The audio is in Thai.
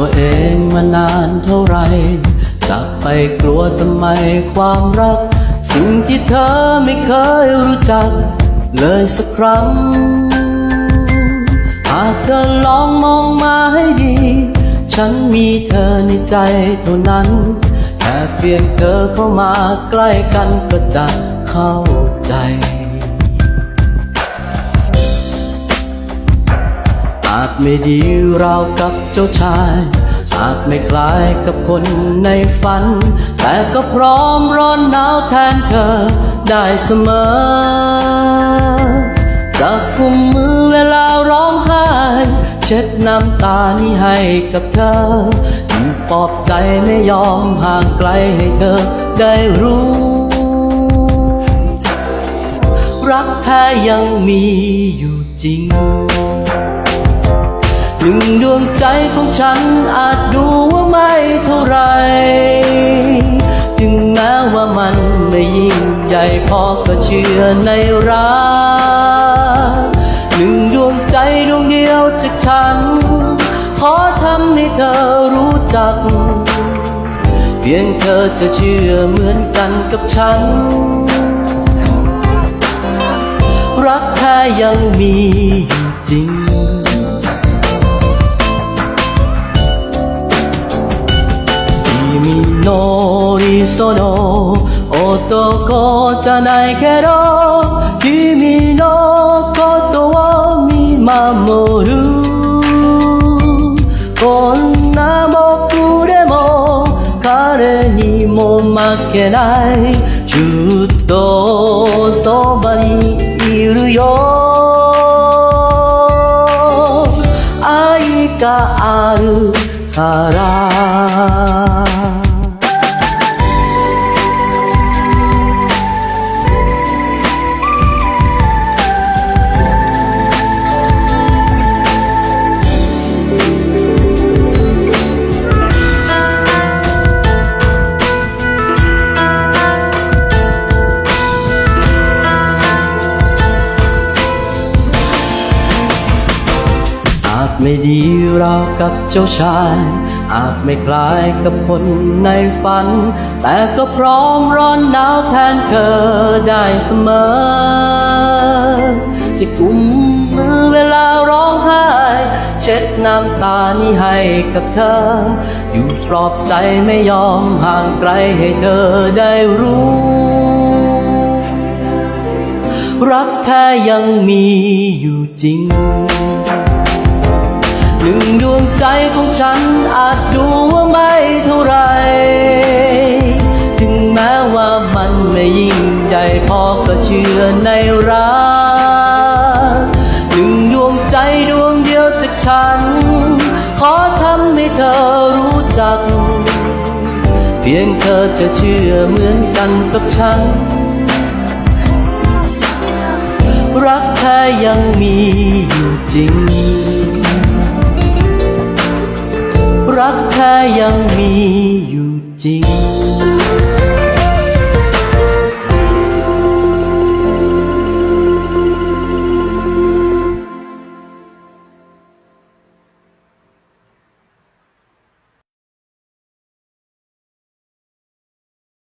ตัวเองมานานเท่าไรจะไปกลัวทำไมความรัก สิ่งที่เธอไม่เคยรู้จัก เลยสักครั้ง หากเธอลองมองมาให้ดี ฉันมีเธอในใจเท่านั้น แค่เพียงเธอเข้ามาใกล้กันก็จะเข้าใจ อาจไม่ดีราวกับเจ้าชาย อาจไม่คล้ายกับคนในฝัน แต่ก็พร้อมร้อนหนาวแทนเธอได้เสมอจะกุมมือเวลาร้องไห้ เช็ดน้ำตานี้ให้กับเธออยู่ปลอบใจไม่ยอมห่างไกลให้เธอได้รู้ รักแท้ยังมีอยู่จริง หนึ่งดวงใจของฉันอาจดูว่าไม่เท่าไร ถึงแม้ว่ามันไม่ยิ่งใหญ่พอก็เชื่อในรักหนึ่งดวงใจดวงเดียวจากฉัน ขอทำให้เธอรู้จัก เพียงเธอจะเชื่อเหมือนกันกับฉัน รักแท้ยังมีจริง の男じゃないけど君のことを見守る。こんな僕でも彼にも負けない。ずっとそばにいるよ。愛があるから。 ไม่ดีราวกับเจ้าชาย อาจไม่คล้ายกับคนในฝัน แต่ก็พร้อมร้อนหนาวแทนเธอได้เสมอ จะกุมมือเวลาร้องไห้ เช็ดน้ำตานี้ให้กับเธอ อยู่ปลอบใจไม่ยอมห่างไกลให้เธอได้รู้รักแท้ยังมีอยู่จริง หนึ่งดวงใจของฉันอาจดูว่าไม่เท่าไร ถึงแม้ว่ามันไม่ยิ่งใหญ่พอก็เชื่อในรักหนึ่งดวงใจดวงเดียวจากฉัน ขอทำให้เธอรู้จัก เพียงเธอจะเชื่อเหมือนกันกับฉัน รักแท้ยังมีอยู่จริง แท้ยังมีอยู่จริง